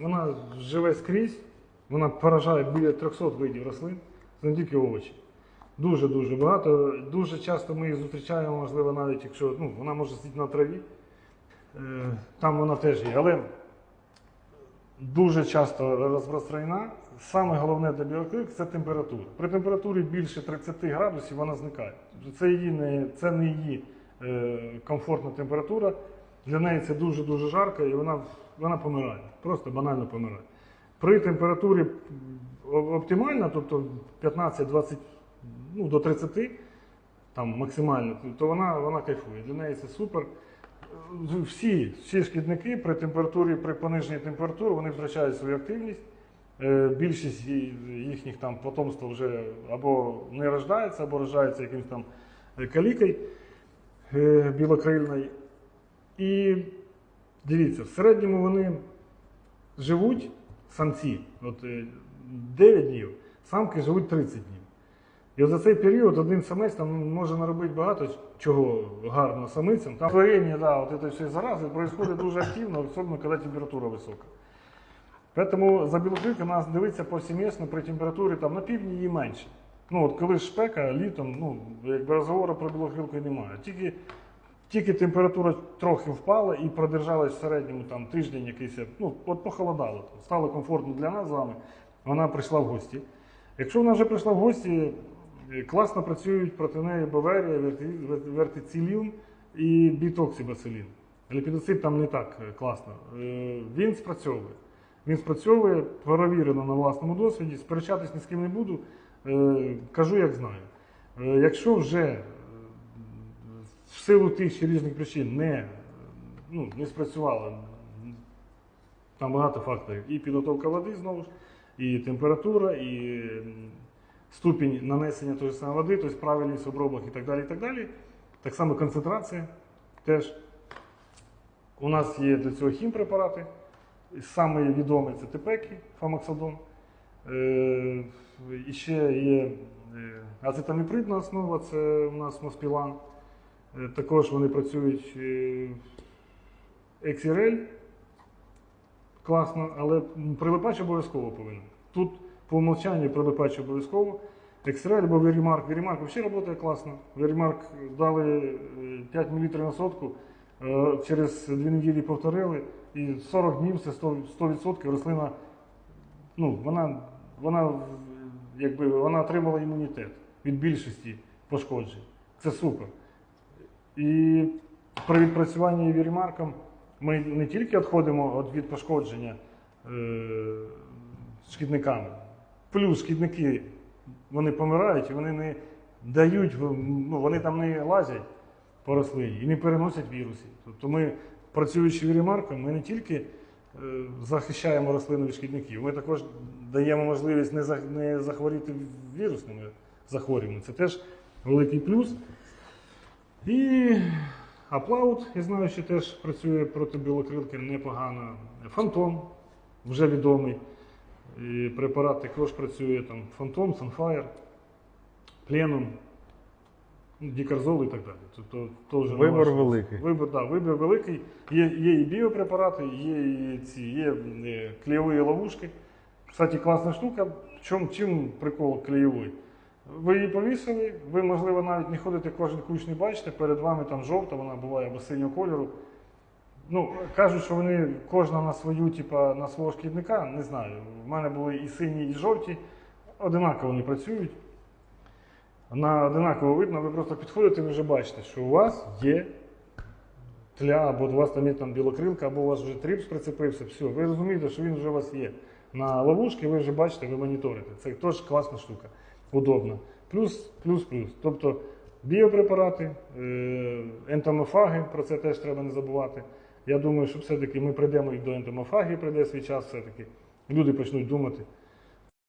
Вона живе скрізь, вона поражає біля 300 видів рослин, це не тільки овочі. Дуже-дуже багато. Дуже часто ми їх зустрічаємо, можливо, навіть якщо ну, вона може сидіти на траві, е, там вона теж є. Але дуже часто розпространена. Саме головне для білокрилки це температура. При температурі більше 30 градусів вона зникає. Це, її не, це не її е, комфортна температура. Для неї це дуже-дуже жарко і вона, вона помирає. Просто банально помирає. При температурі оптимальна, тобто 15-20 ну, до 30, там максимально, то вона, вона кайфує. Для неї це супер. Всі, всі шкідники при температурі, при пониженні температури вони втрачають свою активність. Е, Більшість їхніх там потомства вже або не рождається, або рождається якимось там е, калікою е, білокрильною. І дивіться, в середньому вони живуть самці от, е, 9 днів, самки живуть 30 днів. І за цей період один самець там може наробити багато чого гарного самицям. Там творення, да, от це все зарази происходит дуже активно, особливо коли температура висока. Поэтому за білокрилки нас дивиться повсімісно при температурі там, на півдні її менше. Ну, от коли ж спека, літом, ну, якби розговору про білокрилку немає. Тільки, тільки температура трохи впала і продержалась в середньому там, тиждень якийсь, ну, от похолодало, там, стало комфортно для нас з вами, вона прийшла в гості. Якщо вона вже прийшла в гості, е, класно працюють проти неї баверія, верти- вер- вертицилін і бітоксибацилін. Ліпідоцид там не так е, класно. Е, Він спрацьовує. Він спрацьовує перевірено на власному досвіді, сперечатись ні з ким не буду, кажу, як знаю. Якщо вже в силу тих чи різних причин не, ну, не спрацювало, там багато факторів. І підготовка води знову ж, і температура, і ступінь нанесення тої самої води, тобто правильність обробок і так далі. і Так далі. Так само концентрація теж. У нас є для цього хімпрепарати. Саме відомий це тепекі, фамоксадон. Е, і ще є е, ацетаміпридна основа, це у нас моспілан. Е, також вони працюють е, XRL, класно, але прилипач обов'язково повинен. Тут по умовчанню прилипач обов'язково. XRL або Verimark. Verimark взагалі працює класно. Verimark дали е, 5 мл на сотку, е, через 2 неділі повторили, і 40 днів це 100%, 100% рослина, ну, вона, вона, якби, вона отримала імунітет від більшості пошкоджень. Це супер. І при відпрацюванні вірімарком ми не тільки відходимо від- пошкодження е, шкідниками, плюс шкідники вони помирають і вони не дають, ну, вони там не лазять по рослині і не переносять вірусів. Тобто ми, працюючи вірімарком, ми не тільки е, захищаємо рослину від шкідників, ми також даємо можливість не захворіти вірусними захворюваннями. Це теж великий плюс. І Аплаут, я знаю, що теж працює проти білокрилки непогано. Фантом вже відомий. І препарат також працює там Фантом, Sunfire, Пленум, ну, Дікарзол і так далі. Тобто, теж на Вибор ваш- великий. Вибір, да, вибір великий. Є, є і біопрепарати, є і ці є е, клеєві ловушки. Кстати, класна штука. В чому, чим прикол клеєвий? Ви її повісили, ви, можливо, навіть не ходите кожен кущ не бачите, перед вами там жовта, вона буває або синього кольору. Ну, кажуть, що вони кожна на свою, типа, на свого шкідника, не знаю. У мене були і сині, і жовті, одинаково вони працюють. На одинаково видно, ви просто підходите, ви вже бачите, що у вас є тля, або у вас там є там білокрилка, або у вас вже тріпс прицепився, все, ви розумієте, що він вже у вас є. На ловушки ви вже бачите, ви моніторите. Це теж класна штука, удобна. Плюс, плюс, плюс. Тобто біопрепарати, е, ентомофаги, про це теж треба не забувати. Я думаю, що все-таки ми прийдемо і до ентомофагії, прийде свій час все-таки. Люди почнуть думати,